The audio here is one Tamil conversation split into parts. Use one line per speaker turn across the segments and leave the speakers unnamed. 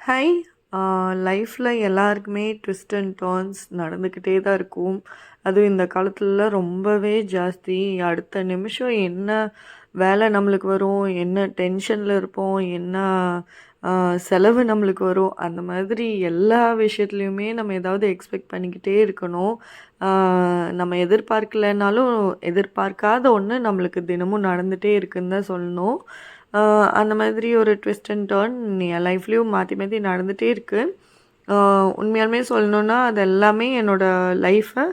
ஹை லைஃப்பில் எல்லாருக்குமே ட்விஸ்ட் அண்ட் டர்ன்ஸ் நடந்துக்கிட்டே தான் இருக்கும். அதுவும் இந்த காலத்தில் ரொம்பவே ஜாஸ்தி. அடுத்த நிமிஷம் என்ன வேலை நம்மளுக்கு வரும் என்ன டென்ஷனில் இருப்போம் என்ன செலவு நம்மளுக்கு வரும் அந்த மாதிரி எல்லா விஷயத்துலையுமே நம்ம ஏதாவது எக்ஸ்பெக்ட் பண்ணிக்கிட்டே இருக்கணும். நம்ம எதிர்பார்க்கலைனாலும் எதிர்பார்க்காத ஒன்று நம்மளுக்கு தினமும் நடந்துகிட்டே இருக்குன்னு தான் சொல்லணும். அந்த மாதிரி ஒரு ட்விஸ்ட் அண்ட் டேர்ன் என் லைஃப்லேயும் மாற்றி மாற்றி நடந்துகிட்டே இருக்குது உண்மையாலுமே சொல்லணுன்னா அது எல்லாமே என்னோடய லைஃப்பை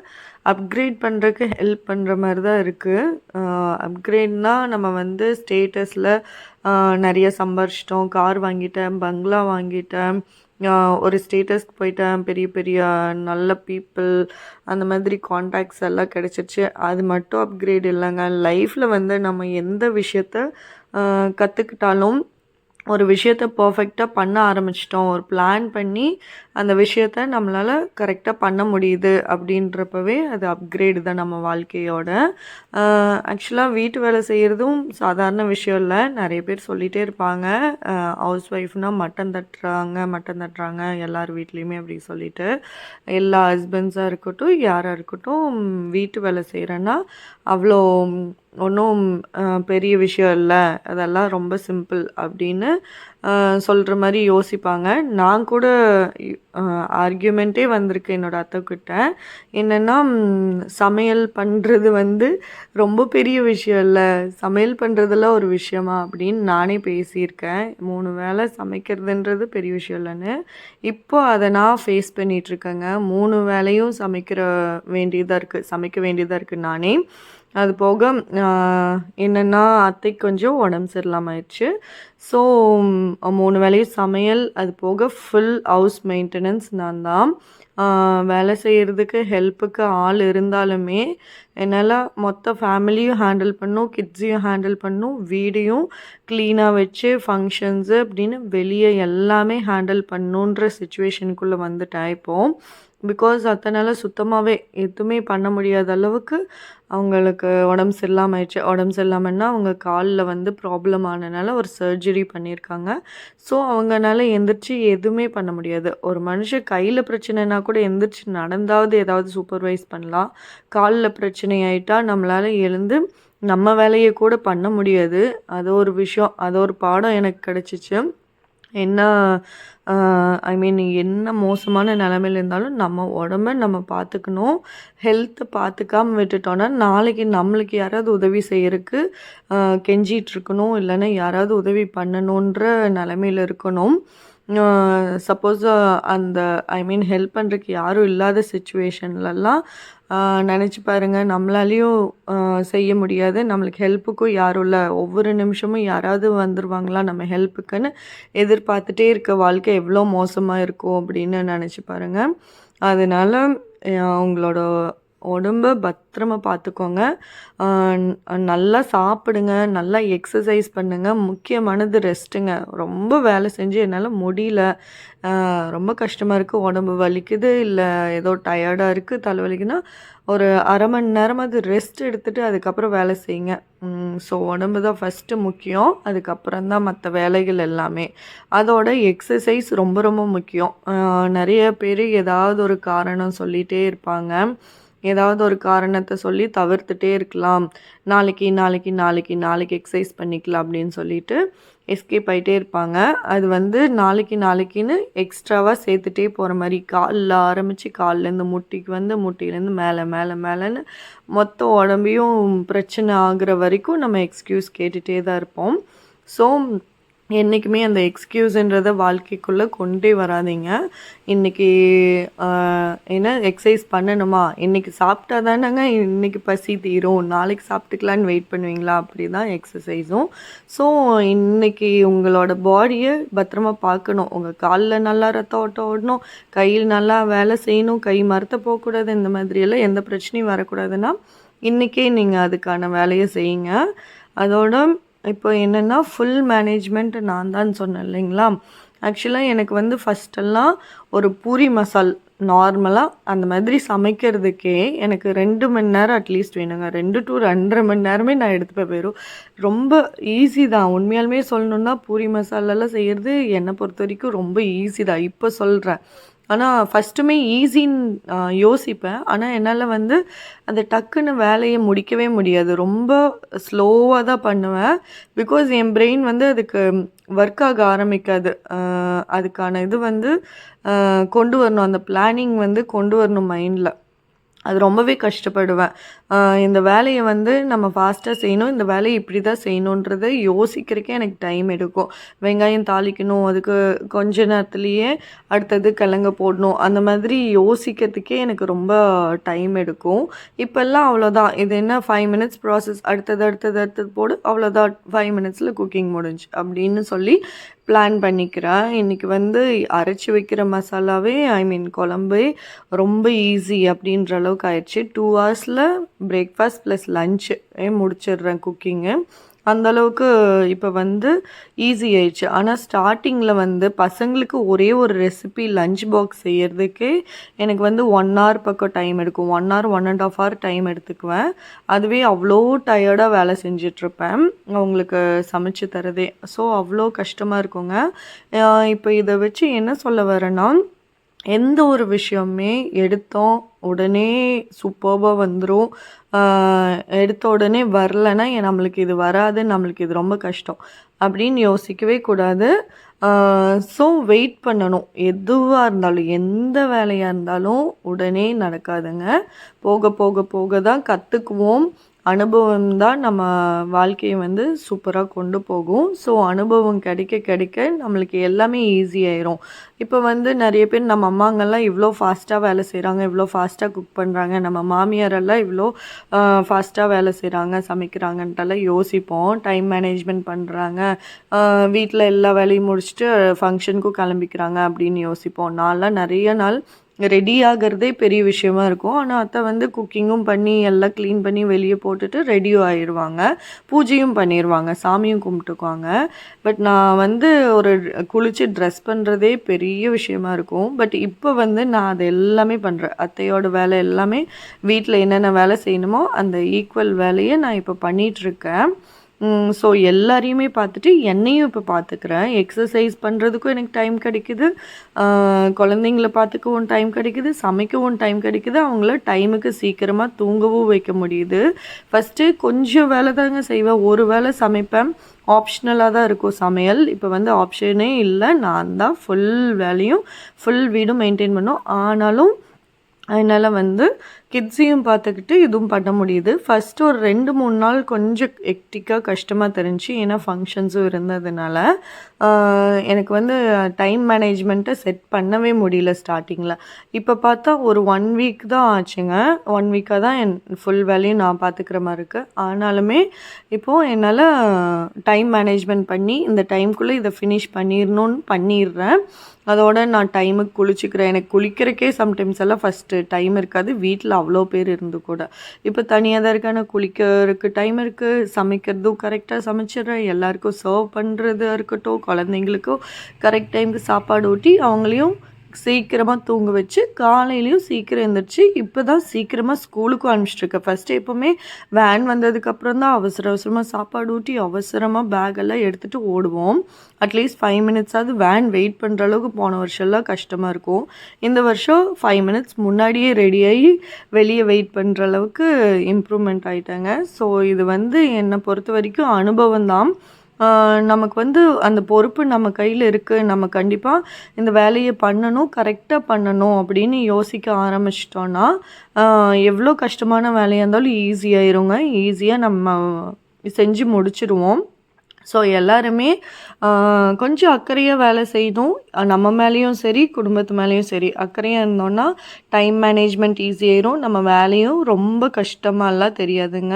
அப்கிரேட் பண்ணுறதுக்கு ஹெல்ப் பண்ணுற மாதிரி தான் இருக்குது அப்கிரேட்னால் நம்ம வந்து ஸ்டேட்டஸில் நிறைய சம்பாரிச்சிட்டோம். கார் வாங்கிட்டேன் பங்களா வாங்கிட்டேன். ஒரு ஸ்டேட்டஸ்க்கு போயிட்டேன். பெரிய பெரிய நல்ல பீப்புள் அந்த மாதிரி காண்டாக்ட்ஸ் எல்லாம் கிடச்சிருச்சு. அது மட்டும் அப்கிரேட் இல்லைங்க. லைஃப்பில் வந்து நம்ம எந்த விஷயத்த கற்றுக்கிட்டாலும் ஒரு விஷயத்த பர்ஃபெக்டாக பண்ண ஆரம்பிச்சிட்டோம். ஒரு பிளான் பண்ணி அந்த விஷயத்த நம்மளால் கரெக்டாக பண்ண முடியுது அப்படின்றப்பவே அது அப்கிரேடு தான் நம்ம வாழ்க்கையோட. ஆக்சுவலாக வீட்டு வேலை செய்கிறதும் சாதாரண விஷயம் இல்லை. நிறைய பேர் சொல்லிகிட்டே இருப்பாங்க. ஹவுஸ் ஒய்ஃப்னால் மட்டன் தட்டுறாங்க மட்டன் தட்டுறாங்க. எல்லார் வீட்லேயுமே அப்படி சொல்லிட்டு. எல்லா ஹஸ்பண்ட்ஸாக இருக்கட்டும் யாராக இருக்கட்டும் வீட்டு வேலை செய்கிறேன்னா அவ்வளோ ஒன்றும் பெரிய விஷயம் இல்லை. அதெல்லாம் ரொம்ப சிம்பிள் அப்படின்னு சொல்கிற மாதிரி யோசிப்பாங்க. நான் கூட ஆர்கியூமெண்ட்டே வந்திருக்கு என்னோடய அத்தைக்கிட்ட என்னென்னா சமையல் பண்ணுறது வந்து ரொம்ப பெரிய விஷயம் இல்லை. சமையல் பண்ணுறதெல்லாம் ஒரு விஷயமா அப்படின்னு நானே பேசியிருக்கேன். மூணு வேளை சமைக்கிறதுன்றது பெரிய விஷயம் இல்லைன்னு. இப்போ அதை நான் ஃபேஸ் பண்ணிகிட்ருக்கேங்க மூணு வேலையும் சமைக்கிற வேண்டியதாக இருக்குது சமைக்க வேண்டியதாக இருக்குது நானே. அது போக என்னென்னா அத்தைக்கு கொஞ்சம் உடம்பு சரியில்லாமல் ஆயிடுச்சு ஸோ மூணு வேளையும் சமையல் அது போக ஃபுல் ஹவுஸ் மெயின்டெனன்ஸ் நான் தான் வேலை செய்கிறதுக்கு ஹெல்ப்புக்கு ஆள் இருந்தாலுமே என்னால் மொத்த ஃபேமிலியும் ஹேண்டில் பண்ணும் கிட்ஸையும் ஹேண்டில் பண்ணும் வீடையும் க்ளீனாக வச்சு ஃபங்க்ஷன்ஸு அப்படின்னு வெளியே எல்லாமே ஹேண்டில் பண்ணுன்ற சுச்சுவேஷனுக்குள்ளே வந்துட்டேன் இப்போது பிகாஸ் அத்தனால சுத்தமாகவே எதுவுமே பண்ண முடியாத அளவுக்கு அவங்களுக்கு உடம்பு சரியில்லாமல் ஆயிடுச்சு உடம்பு சரியில்லாமன்னா அவங்க காலில் வந்து ப்ராப்ளம் ஆனனால ஒரு சர்ஜரி பண்ணியிருக்காங்க. ஸோ அவங்கனால எந்திரிச்சு எதுவுமே பண்ண முடியாது. ஒரு மனுஷன் கையில் பிரச்சனைனா கூட எந்திரிச்சு நடந்தாவது ஏதாவது சூப்பர்வைஸ் பண்ணலாம். காலில் பிரச்சனை ஆயிட்டா நம்மளால் எழுந்து நம்ம வேலையை கூட பண்ண முடியாது. அது ஒரு விஷயம். அது ஒரு பாடம் எனக்கு கிடச்சிச்சு. என்ன ஐ மீன் என்ன மோசமான நிலமையில இருந்தாலும் நம்ம உடம்ப நம்ம பார்த்துக்கணும் ஹெல்த்தை பார்த்துக்காம விட்டுட்டோன்னா நாளைக்கு நம்மளுக்கு யாராவது உதவி செய்யறதுக்கு கெஞ்சிகிட்ருக்கணும் இல்லைன்னா யாராவது உதவி பண்ணணுன்ற நிலமையில இருக்கணும். சப்போஸ் அந்த ஐ மீன் ஹெல்ப் பண்ணுறதுக்கு யாரும் இல்லாத சுச்சுவேஷன்லலாம் நினச்சி பாருங்கள் நம்மளாலேயும் செய்ய முடியாது. நம்மளுக்கு ஹெல்ப்புக்கும் யாரும் இல்லை. ஒவ்வொரு நிமிஷமும் யாராவது வந்துருவாங்களா நம்ம ஹெல்ப்புக்குன்னு எதிர்பார்த்துட்டே இருக்க வாழ்க்கை எவ்வளோ மோசமாக இருக்கும் அப்படின்னு நினச்சி பாருங்கள் அதனால் உங்களோட உடம்ப பத்திரமா பார்த்துக்கோங்க நல்லா சாப்பிடுங்க நல்லா எக்ஸசைஸ் பண்ணுங்க முக்கியமானது ரெஸ்ட்டுங்க. ரொம்ப வேலை செஞ்சு என்னால் முடியல. ரொம்ப கஷ்டமாக இருக்குது உடம்பு வலிக்குது இல்லை ஏதோ டயர்டாக இருக்குது தலைவலிக்குன்னா ஒரு அரை மணி நேரமாவது ரெஸ்ட் எடுத்துகிட்டு அதுக்கப்புறம் வேலை செய்யுங்க. ஸோ உடம்பு தான் ஃபஸ்ட்டு முக்கியம். அதுக்கப்புறம் தான் மற்ற வேலைகள் எல்லாமே. அதோட எக்ஸசைஸ் ரொம்ப ரொம்ப முக்கியம். நிறைய பேர் ஏதாவது ஒரு காரணம் சொல்லிகிட்டே இருப்பாங்க. ஏதாவது ஒரு காரணத்தை சொல்லி தவிர்த்துட்டே இருக்கலாம். நாளைக்கு நாளைக்கு நாளைக்கு நாளைக்கு எக்ஸசைஸ் பண்ணிக்கலாம் அப்படின்னு சொல்லிட்டு எஸ்கேப் ஆகிட்டே இருப்பாங்க. அது வந்து நாளைக்கு நாளைக்குன்னு எக்ஸ்ட்ராவாக சேர்த்துட்டே போகிற மாதிரி காலில் ஆரம்பித்து கால்லேருந்து முட்டிக்கு வந்து முட்டிலேருந்து மேலே மேலே மேலேன்னு மொத்த உடம்பையும் பிரச்சனை ஆகுற வரைக்கும் நம்ம எக்ஸ்கியூஸ் கேட்டுகிட்டே தான் இருப்போம். ஸோ என்றைக்குமே அந்த எக்ஸ்கியூஸுன்றதை வாழ்க்கைக்குள்ளே கொண்டே வராதீங்க. இன்றைக்கி என்ன எக்ஸசைஸ் பண்ணணுமா? இன்றைக்கி சாப்பிட்டா தானேங்க இன்றைக்கி பசி தீரும். நாளைக்கு சாப்பிட்டுக்கலான்னு வெயிட் பண்ணுவீங்களா? அப்படி தான் எக்ஸசைஸும் ஸோ இன்றைக்கி உங்களோட பாடியை பத்திரமா பார்க்கணும். உங்கள் காலில் நல்லா ரத்தம் ஓட்டம் ஓடணும். கையில் நல்லா வேலை செய்யணும். கை மறுத்த போகக்கூடாது. இந்த மாதிரியெல்லாம் எந்த பிரச்சனையும் வரக்கூடாதுன்னா இன்றைக்கே நீங்கள் அதுக்கான வேலையை செய்யுங்க. அதோட இப்போ என்னென்னா ஃபுல் மேனேஜ்மெண்ட் நான் தான் சொன்னேன் இல்லைங்களா? ஆக்சுவலாக எனக்கு வந்து ஃபஸ்ட்டெல்லாம் ஒரு பூரி மசால் நார்மலாக அந்த மாதிரி சமைக்கிறதுக்கே எனக்கு ரெண்டு மணி நேரம் அட்லீஸ்ட் வேணுங்க. ரெண்டு டு ரெண்டரை மணி நேரமே நான் எடுத்துப்பேன் வெறும். ரொம்ப ஈஸி தான். உண்மையாலுமே சொல்லணுன்னா பூரி மசாலாலாம் செய்கிறது என்னை பொறுத்த வரைக்கும் ரொம்ப ஈஸி தான். இப்போ சொல்கிறேன் ஆனால் ஃபஸ்ட்டுமே ஈஸின்னு யோசிப்பேன். ஆனால் என்னால் வந்து அந்த டக்குன்னு வேலையை முடிக்கவே முடியாது. ரொம்ப ஸ்லோவாக தான் பண்ணுவேன். பிகாஸ் என் பிரெயின் வந்து அதுக்கு ஒர்க் ஆக ஆரம்பிக்காது. அதுக்கான இது வந்து கொண்டு வரணும். அந்த பிளானிங் வந்து கொண்டு வரணும் மைண்டில் அது ரொம்பவே கஷ்டப்படுவேன். இந்த வேலையை வந்து நம்ம ஃபாஸ்ட்டாக செய்யணும். இந்த வேலையை இப்படி தான் செய்யணுன்றதை யோசிக்கிறதுக்கே எனக்கு டைம் எடுக்கும். வெங்காயம் தாளிக்கணும். அதுக்கு கொஞ்ச நேரத்துலேயே அடுத்தது கிழங்க போடணும். அந்த மாதிரி யோசிக்கிறதுக்கே எனக்கு ரொம்ப டைம் எடுக்கும். இப்போல்லாம் அவ்வளோதான் இது என்ன ஃபைவ் மினிட்ஸ் ப்ராசஸ் அடுத்தது அடுத்தது அடுத்தது போடு. அவ்வளோதான் ஃபைவ் மினிட்ஸில் குக்கிங் முடிஞ்சு அப்படின்னு சொல்லி பிளான் பண்ணிக்கிறேன் இன்றைக்கி வந்து அரைச்சி வைக்கிற மசாலாவே ஐ மீன் குழம்பு ரொம்ப ஈஸி அப்படின்ற அளவுக்கு ஆயிடுச்சு. டூ ஹவர்ஸில் பிரேக்ஃபாஸ்ட் ப்ளஸ் லஞ்சு முடிச்சிடுறேன் குக்கிங்கு அந்தளவுக்கு இப்போ வந்து ஈஸி ஆயிடுச்சு. ஆனால் ஸ்டார்டிங்கில் வந்து பசங்களுக்கு ஒரே ஒரு ரெசிபி லஞ்ச் பாக்ஸ் செய்யறதுக்கே எனக்கு வந்து ஒன் ஹவர் பக்கம் டைம் எடுக்கும். One hour one and half hour time எடுத்துக்குவேன். அதுவே அவ்வளோ டயர்டாக வேலை செஞ்சிட்ருப்பேன். அவங்களுக்கு சமைச்சு தரதே. ஸோ அவ்வளோ கஷ்டமாக இருக்குங்க. இப்போ இதை வச்சு என்ன சொல்ல வரேன்னா எந்த ஒரு விஷயமுமே எடுத்தோம் உடனே சூப்பர்பாக வந்துடும் எடுத்த உடனே வரலைன்னா நம்மளுக்கு இது வராது நம்மளுக்கு இது ரொம்ப கஷ்டம் அப்படின்னு யோசிக்கவே கூடாது. ஸோ வெயிட் பண்ணணும். எதுவாக இருந்தாலும் எந்த வேலையாக இருந்தாலும் உடனே நடக்காதுங்க. போக போக போக தான் கற்றுக்குவோம் அனுபவம் தான் நம்ம வாழ்க்கையை வந்து சூப்பராக கொண்டு போகும். ஸோ அனுபவம் கிடைக்க கிடைக்க நம்மளுக்கு எல்லாமே ஈஸியாயிரும் இப்போ வந்து நிறைய பேர் நம்ம அம்மாங்கெல்லாம் இவ்வளோ ஃபாஸ்ட்டாக வேலை செய்கிறாங்க இவ்வளோ ஃபாஸ்ட்டாக குக் பண்ணுறாங்க நம்ம மாமியாரெல்லாம் இவ்வளோ ஃபாஸ்ட்டாக வேலை செய்கிறாங்க சமைக்கிறாங்கன்ட்டெல்லாம் யோசிப்போம். டைம் மேனேஜ்மெண்ட் பண்ணுறாங்க வீட்டில் எல்லா வேலையும் முடிச்சுட்டு ஃபங்க்ஷனுக்கும் கிளம்பிக்கிறாங்க அப்படின்னு யோசிப்போம். நான்லாம் நிறைய நாள் ரெடி ஆகிறதே பெரிய விஷயமா இருக்கும். ஆனால் அத்தை வந்து குக்கிங்கும் பண்ணி எல்லாம் க்ளீன் பண்ணி வெளியே போட்டுட்டு ரெடியும் ஆயிடுவாங்க பூஜையும் பண்ணிடுவாங்க சாமியும் கும்பிட்டுக்குவாங்க. பட் நான் வந்து ஒரு குளித்து ட்ரெஸ் பண்ணுறதே பெரிய விஷயமா இருக்கும். பட் இப்போ வந்து நான் அது எல்லாமே பண்ணுறேன் அத்தையோட வேலை எல்லாமே வீட்டில் என்னென்ன வேலை செய்யணுமோ அந்த ஈக்குவல் வேலையை நான் இப்போ பண்ணிகிட்ருக்கேன் ஸோ எல்லாரையுமே பார்த்துட்டு என்னையும் இப்போ பார்த்துக்கிறேன். எக்ஸசைஸ் பண்ணுறதுக்கும் எனக்கு டைம் கிடைக்குது. குழந்தைங்கள பார்த்துக்கவும் டைம் கிடைக்குது. சமைக்கவும் டைம் கிடைக்குது. அவங்கள டைமுக்கு சீக்கிரமாக தூங்கவும் வைக்க முடியுது. ஃபஸ்ட்டு கொஞ்சம் வேலை தாங்க செய்வேன். ஒரு வேளை சமைப்பேன். ஆப்ஷனலாக தான் இருக்கும் சமையல். இப்போ வந்து ஆப்ஷனே இல்லை. நான் தான் ஃபுல் வேலையும் ஃபுல் வீடும் மெயின்டைன் பண்ணும். ஆனாலும் அதனால் வந்து கிட்ஸையும் பார்த்துக்கிட்டு இதுவும் பண்ண முடியுது. ஃபஸ்ட்டு ஒரு ரெண்டு மூணு நாள் கொஞ்சம் எக்டிக்காக கஷ்டமாக தெரிஞ்சு ஏன்னா ஃபங்க்ஷன்ஸும் இருந்ததுனால எனக்கு வந்து டைம் மேனேஜ்மெண்ட்டை செட் பண்ணவே முடியல ஸ்டார்டிங்கில் இப்போ பார்த்தா ஒரு ஒன் வீக் தான் ஆச்சுங்க. ஒன் வீக்காக தான் என் ஃபுல் வேலையும் நான் பார்த்துக்கிற மாதிரி இருக்குது ஆனாலுமே இப்போது என்னால் டைம் மேனேஜ்மெண்ட் பண்ணி இந்த டைம்குள்ளே இதை ஃபினிஷ் பண்ணிடணும்னு பண்ணிடுறேன். அதோட நான் டைமுக்கு குளிச்சுக்கிறேன். எனக்கு குளிக்கிறக்கே சம்டைம்ஸ் எல்லாம் ஃபஸ்ட்டு டைம் இருக்காது. வீட்டில் அவ்வளோ பேர் இருந்து கூட. இப்போ தனியாக தான் இருக்கான குளிக்கிறதுக்கு டைம் இருக்குது சமைக்கிறதும் கரெக்டாக சமைச்சிடுறேன் எல்லாருக்கும் சர்வ் பண்ணுறது இருக்கட்டும் குழந்தைங்களுக்கும் கரெக்ட் டைமுக்கு சாப்பாடு ஊட்டி அவங்களையும் சீக்கிரமாக தூங்க வச்சு காலையிலையும் சீக்கிரம் எழுந்திரிச்சு இப்போ தான் சீக்கிரமாக ஸ்கூலுக்கும் அனுப்பிச்சிட்ருக்கேன் ஃபஸ்ட்டு எப்போவுமே வேன் வந்ததுக்கப்புறம் தான் அவசர அவசரமாக சாப்பாடு ஊட்டி அவசரமாக பேக்கெல்லாம் எடுத்துகிட்டு ஓடுவோம். அட்லீஸ்ட் ஃபைவ் மினிட்ஸாவது வேன் வெயிட் பண்ணுற அளவுக்கு போன வருஷம்லாம் கஷ்டமாக இருக்கும். இந்த வருஷம் ஃபைவ் மினிட்ஸ் முன்னாடியே ரெடியாகி வெளியே வெயிட் பண்ணுற அளவுக்கு இம்ப்ரூவ்மெண்ட் ஆகிட்டாங்க ஸோ இது வந்து என்னை பொறுத்த வரைக்கும் அனுபவம் தான் நமக்கு வந்து அந்த பொறுப்பு நம்ம கையில் இருக்குது நம்ம கண்டிப்பாக இந்த வேலையை பண்ணணும் கரெக்டாக பண்ணணும் அப்படின்னு யோசிக்க ஆரம்பிச்சிட்டோன்னா எவ்வளோ கஷ்டமான வேலையாக இருந்தாலும் ஈஸியாயிருங்க ஈஸியாக நம்ம செஞ்சு முடிச்சிடுவோம் ஸோ எல்லாருமே கொஞ்சம் அக்கறையாக வேலை செய்யணும் நம்ம மேலேயும் சரி குடும்பத்து மேலேயும் சரி அக்கறையாக இருந்தோன்னா டைம் மேனேஜ்மெண்ட் ஈஸியாயிரும் நம்ம வேலையும் ரொம்ப கஷ்டமாலாம் தெரியாதுங்க.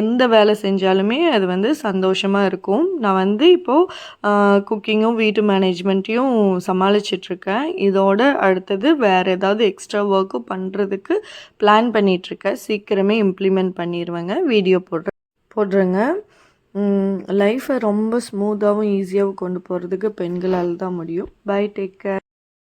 எந்த வேலை செஞ்சாலுமே அது வந்து சந்தோஷமாக இருக்கும். நான் வந்து இப்போது குக்கிங்கும் வீட்டு மேனேஜ்மெண்ட்டையும் சமாளிச்சிட்ருக்கேன். இதோட அடுத்தது வேறு ஏதாவது எக்ஸ்ட்ரா ஒர்க்கும் பண்ணுறதுக்கு பிளான் பண்ணிகிட்ருக்கேன் சீக்கிரமே இம்ப்ளிமெண்ட் பண்ணிடுவேங்க வீடியோ போடுற போடுறேங்க. லைஃப்பை ரொம்ப ஸ்மூத்தாகவும் ஈஸியாகவும் கொண்டு போகிறதுக்கு பெண்களால் தான் முடியும். Bye take care